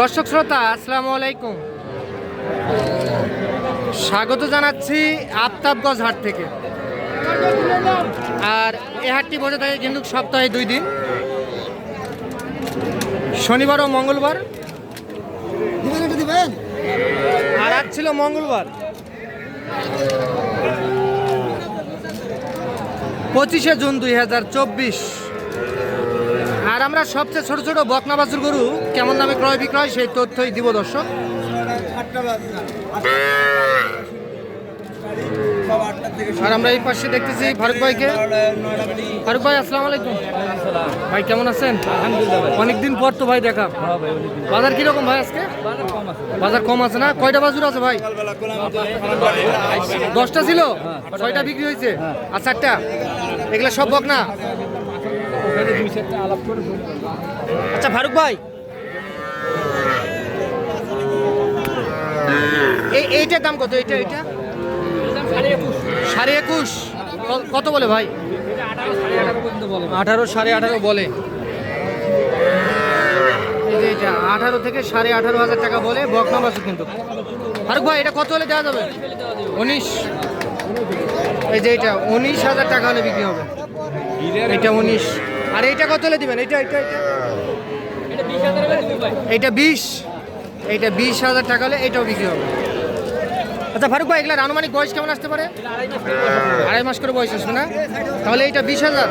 দর্শক শ্রোতা, আসসালামু আলাইকুম। স্বাগত জানাচ্ছি আফতাবগঞ্জ হাট থেকে। আর এ হাটটি বসে থাকে কিন্তু সপ্তাহে দুই দিন। শনিবার ও মঙ্গলবার। আর আজ ছিল মঙ্গলবার। পঁচিশে জুন দুই হাজার চব্বিশ। আর আমরা সবচেয়ে ছোট ছোট বকনা বাছুর গরু কেমন দামে ক্রয় বিক্রয় সেই তথ্যই দিব দর্শক। আর আমরা এই পাশে দেখতেছি ফারুক ভাইকে। ফারুক ভাই আসসালাম আলাইকুম। ভাই কেমন আছেন? অনেকদিন পর তো ভাই দেখা। বাজার কীরকম ভাই আজকে? বাজার কম আছে না? কয়টা বাজুর আছে ভাই? দশটা ছিল? ছয়টা বিক্রি হয়েছে? আর চারটা? এগুলা সব আচ্ছা ফারুক ভাই। এই এইটার দাম কত? এইটা এইটা? সাড়ে একুশ। কত বলে ভাই? আঠারো সাড়ে আঠারো বলে। আঠারো থেকে সাড়ে আঠারো হাজার টাকা বলে বকনা বাসু কিন্তু। ফারুক ভাই, এটা কত হলে দেওয়া যাবে? উনিশ। এই যে এটা উনিশ হাজার টাকা হলে বিক্রি হবে। এটা উনিশ। আর এইটা কত হলে দিবেন? এইটা এইটা এইটা বিশ। এইটা বিশ হাজার টাকা হলে এটাও বিক্রি হবে। আচ্ছা ফারুক ভাই এগুলার আনুমানিক বয়স কেমন আসতে পারে? আড়াই মাস করে বয়স আসবে না? তাহলে এইটা বিশ হাজার।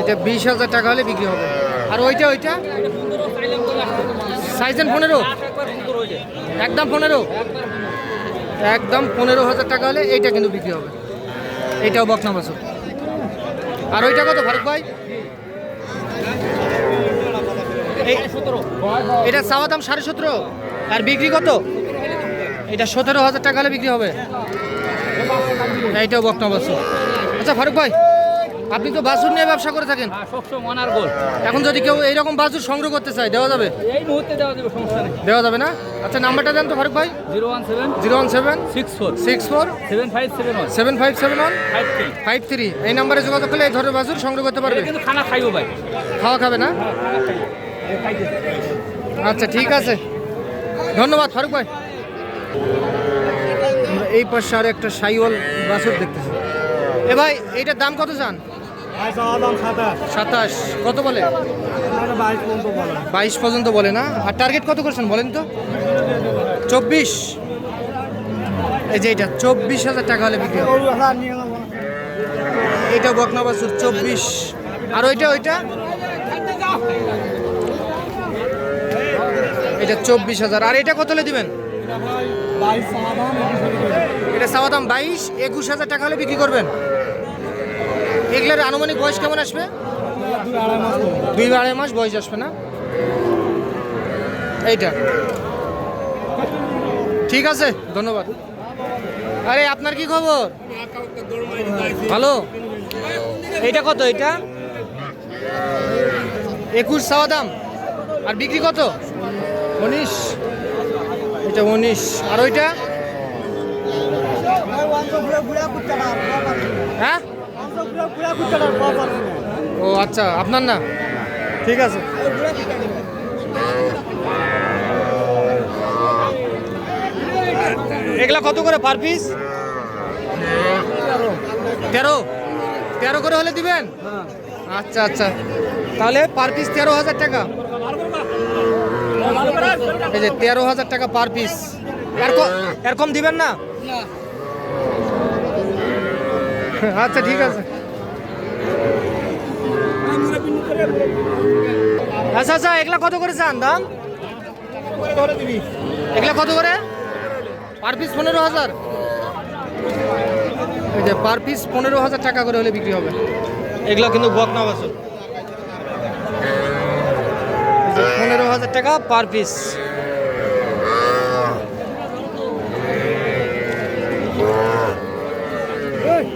এটা বিশ হাজার টাকা হলে বিক্রি হবে। আর ওইটা ওইটা? সাইজেন পনেরো? একদম পনেরো। একদম পনেরো হাজার টাকা হলে এইটা কিন্তু বিক্রি হবে। এইটাও বকনা বাসু আর ওইটা কত ফারুক ভাই? এটা চাওয়া দাম সাড়ে সতেরো। আর বিক্রি কত? এটা সতেরো হাজার টাকা হলে বিক্রি হবে। এইটাও বক্তব্য আচ্ছা ফারুক ভাই আপনি তো বাসুর নিয়ে ব্যবসা করে থাকেন। মনার গোল। এখন যদি কেউ এইরকম বাসুর সংগ্রহ করতে চায় দেওয়া যাবে? এই মুহূর্তে দেওয়া যাবে সমস্যা নেই। দেওয়া যাবে না? আচ্ছা নাম্বারটা দেন তো ফারুক ভাই। Zero one seven zero one seven six four six four seven five seven one. Seven five seven one five three. Five three. এই নাম্বারে যোগাযোগ করলে এই ধরনের বাসুর সংগ্রহ করতে পারবে। কিন্তু খানা খাইবো ভাই। খাওয়া খাবে না? আচ্ছা ঠিক আছে। ধন্যবাদ ফারুক ভাই। এই পাশে আর একটা সাইওয়াল বাসুর দেখতেছি। এ ভাই এইটার দাম কত চান? সাতাশ। কত বলে? বাইশ পর্যন্ত বলে। না? আর টার্গেট কত করছেন বলেন তো? চব্বিশ। এই যে এটা চব্বিশ হাজার টাকা হলে বিক্রি এটা বকনা বাসুর চব্বিশ। আর ওইটা ওইটা? এটা চব্বিশ হাজার। আর এটা কত হলে দিবেন? এটা দাম বাইশ একুশ হাজার টাকা হলে বিক্রি করবেন। এগুলোর আনুমানিক বয়স কেমন আসবে? দুই আড়াই মাস বয়স আসবে না? এইটা। ঠিক আছে, ধন্যবাদ। আরে, আপনার কি খবর? ভালো? এইটা কত এটা একুশ চাওয়া দাম। আর বিক্রি কত? উনিশ। এটা উনিশ। আর ওইটা? হ্যাঁ? ও আচ্ছা আপনার না ঠিক আছে। এগুলা কত করে পার পিস তেরো? তেরো করে হলে দিবেন? আচ্ছা আচ্ছা। তাহলে পার পিস তেরো হাজার টাকা। এই যে তেরো হাজার টাকা পার পিস এরকম এরকম দিবেন না। আচ্ছা ঠিক আছে। আচ্ছা আচ্ছা এগুলা কত করে চান দাম? এগুলা কত করে? পার পিস পনেরো হাজার। পার পিস পনেরো হাজার টাকা করে হলে বিক্রি হবে। এগুলো কিন্তু বকনা বাসন পনেরো হাজার টাকা পার পিস।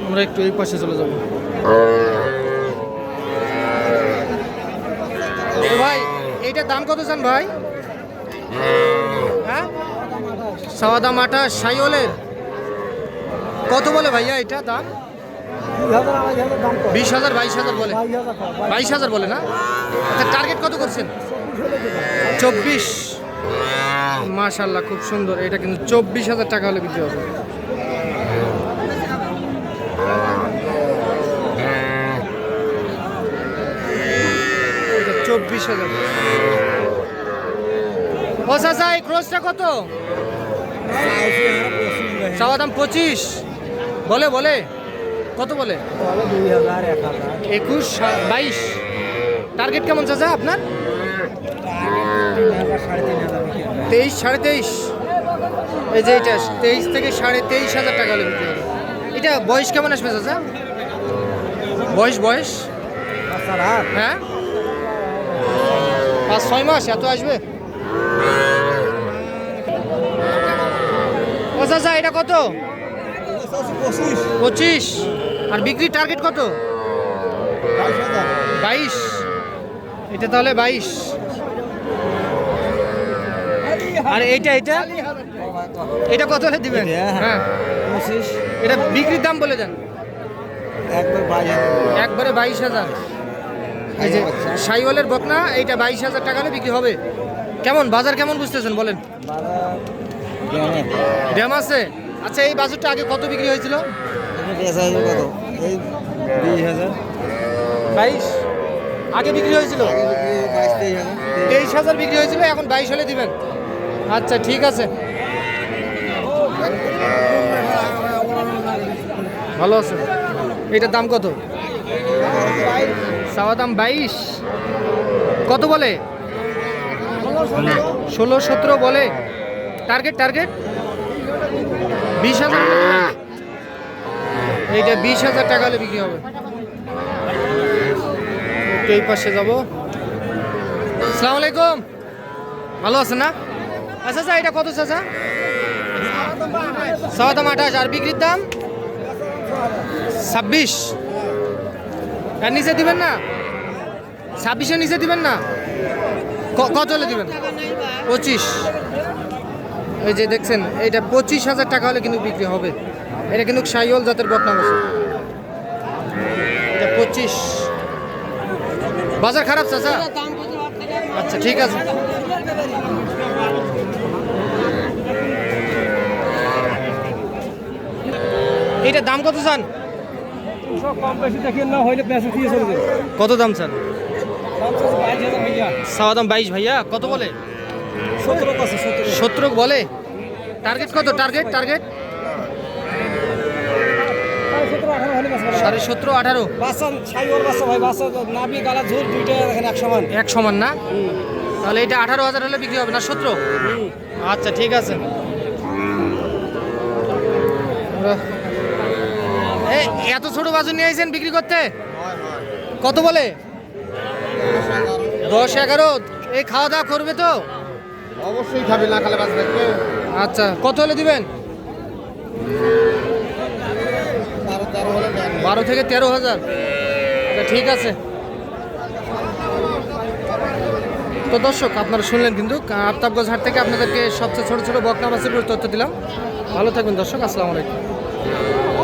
আমরা একটু এই পাশে চলে যাব। ভাই, এইটার দাম কত চান ভাই? হ্যাঁ? সাওয়া দাম সাইওলের। কত বলে ভাইয়া এটা দাম? বিশ হাজার, বাইশ হাজার বলে। বাইশ হাজার বলে না? আচ্ছা টার্গেট কত করছেন? চব্বিশ। মাশাল্লাহ খুব সুন্দর। এটা কিন্তু চব্বিশ হাজার টাকা হলে বিক্রি হবে এটা চব্বিশ হাজার ও চাচা এই ক্রোসটা কত? চাওয়া দাম পঁচিশ। বলে বলে। কত বলে? একুশ বাইশ। টার্গেট কেমন চাচা আপনার? তেইশ সাড়ে তেইশ। এই যে এটা তেইশ থেকে সাড়ে তেইশ হাজার টাকা হলে বিক্রি হবে। এটা বয়স কেমন আসবে চাচা? বয়স বয়স? হ্যাঁ? পাঁচ ছয় মাস এত আসবে? ও চাচা এটা কত? পঁচিশ। আর বিক্রির টার্গেট কত? বাইশ। এটা তাহলে বাইশ। আর এইটা এটা এটা কত হলে দিবেন? হ্যাঁ। এটা বিক্রির দাম বলে দেন। একবারে বাইশ হাজার। এই যে সাইওয়ালের বকনা, এইটা বাইশ হাজার টাকা হলে বিক্রি হবে। কেমন, বাজার কেমন বুঝতেছেন, বলেন? ড্যাম আছে? আচ্ছা এই বাজারটা আগে কত বিক্রি হয়েছিল? বাইশ? আগে বিক্রি হয়েছিল? তেইশ হাজার বিক্রি হয়েছিল, এখন বাইশ হলে দিবেন। আচ্ছা ঠিক আছে। ভালো আছে। এটার দাম কত? চাওয়া বাইশ। কত বলে? ষোলো সতেরো বলে। টার্গেট টার্গেট বিশ হাজার এইটা বিশ হাজার টাকা হলে বিক্রি হবে। এই পাশে যাব। সালাম আলাইকুম। ভালো আছেন না? আচ্ছা আচ্ছা এটা কত চাচা? দাম আঠাশ। আর বিক্রির দাম? ছাব্বিশ। আর নিচে দিবেন না? ছাব্বিশের নিচে দিবেন না? কত হলে দিবেন? পঁচিশ। এই যে দেখছেন এটা পঁচিশ হাজার টাকা হলে কিন্তু বিক্রি হবে। এটা কিন্তু সাইওয়াল জাতের বকনা বসে এটা পঁচিশ। বাজার খারাপ, চাচা? আচ্ছা ঠিক আছে। এইটা দাম কত চান? কম বেশি দেখেন না হইলে পেঁচা দিয়ে চলে যাবে। কত দাম ভাইয়া। সাওয়া দাম বাইশ ভাইয়া কত বলে? সতেরো বলে? টার্গেট কত? টার্গেট টার্গেট সাড়ে সতেরো আঠারো এক সমান। এক সমান না? তাহলে এটা আঠারো হাজার হলে বিক্রি হবে না সতেরো? আচ্ছা ঠিক আছে। এত ছোট বাজু নিয়ে আইছেন বিক্রি করতে? কত বলে? দশ এগারো। এই খাওয়া দাওয়া করবে তো? অবশ্যই খাবে না খালে বাস থাকবে আচ্ছা কত হলে দিবেন? বারো থেকে তেরো হাজার। ঠিক আছে। তো দর্শক আপনারা শুনলেন কিন্তু আফতাবগঞ্জ হাট থেকে আপনাদেরকে সবচেয়ে ছোট ছোট বকনা তথ্য দিলাম। ভালো থাকবেন দর্শক আসসালামু আলাইকুম।